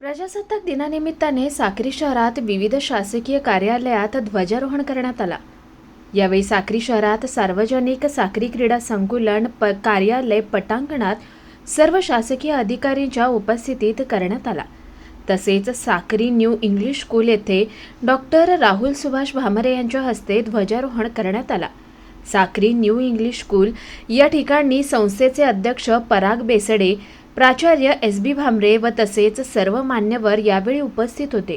प्रजासत्ताक दिनानिमित्ताने साक्री शहरात विविध शासकीय कार्यालयात ध्वजारोहण करण्यात आला. यावेळी साक्री शहरात सार्वजनिक साक्री क्रीडा संकुलन प कार्यालय पटांगणात सर्व शासकीय अधिकाऱ्यांच्या उपस्थितीत करण्यात आला. तसेच साक्री न्यू इंग्लिश स्कूल येथे डॉक्टर राहुल सुभाष भामरे यांच्या हस्ते ध्वजारोहण करण्यात आला. साक्री न्यू इंग्लिश स्कूल या ठिकाणी संस्थेचे अध्यक्ष पराग बेसडे प्राचार्य एस बी भामरे व तसेच सर्व मान्यवर यावेळी उपस्थित होते.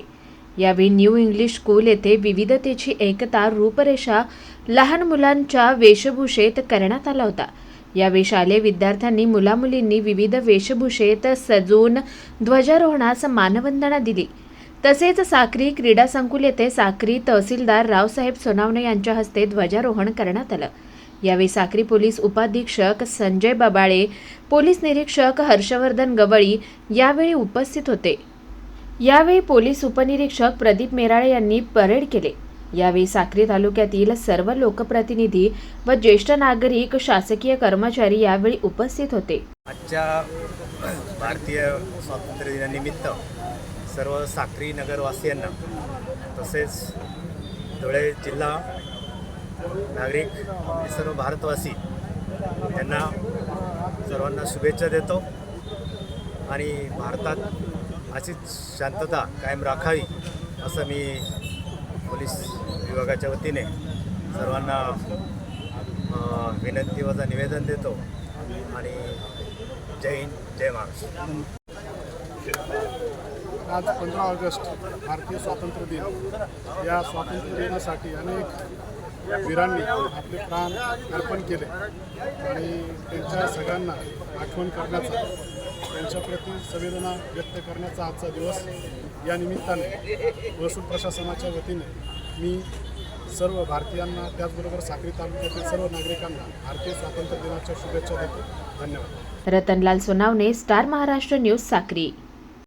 यावेळी न्यू इंग्लिश स्कूल येथे विविधतेची एकता रूपरेषा लहान मुलांच्या वेशभूषेत करण्यात आला होता. यावेळी शालेय विद्यार्थ्यांनी मुलामुलींनी विविध वेशभूषेत सजून ध्वजारोहणास मानवंदना दिली. तसेच साक्री क्रीडा संकुल येथे साक्री तहसीलदार रावसाहेब सोनावणे यांच्या हस्ते ध्वजारोहण करण्यात आलं. यावेळी साक्री पोलीस उपाधीक्षक संजय बबाळे पोलीस निरीक्षक हर्षवर्धन गवळी यावेळी उपस्थित होते. यावेळी पोलीस उपनिरीक्षक प्रदीप मेराळे यांनी परेड केले. यावेळी साक्री तालुक्यातील सर्व लोकप्रतिनिधी व ज्येष्ठ नागरिक शासकीय कर्मचारी यावेळी उपस्थित होते. आजच्या भारतीय स्वातंत्र्य दिनानिमित्त सर्व साक्री नगरवासियांना तसेच धुळे जिल्हा नागरिक सर्व भारतवासी यांना सर्वांना शुभेच्छा देतो. आणि भारतात अशीच शांतता कायम राखावी असं मी पोलीस विभागाच्या वतीने सर्वांना विनंती वजा निवेदन देतो. आणि जय हिंद जय महाराष्ट्र. आज पंधरा ऑगस्ट भारतीय स्वातंत्र्य दिन. या स्वातंत्र्य दिनासाठी अनेक वीरांनी आपले प्राण अर्पण केले. आणि त्यांच्या सगळ्यांना आठवण करण्याचा त्यांच्याप्रती संवेदना व्यक्त करण्याचा आजचा दिवस या निमित्ताने महसूल प्रशासनाच्या वतीने मी सर्व भारतीयांना त्याचबरोबर साक्री तालुक्यातील सर्व नागरिकांना भारतीय स्वातंत्र्य दिनाच्या शुभेच्छा देतो. धन्यवाद. Ratanlal Sonawane star Maharashtra news Sakri.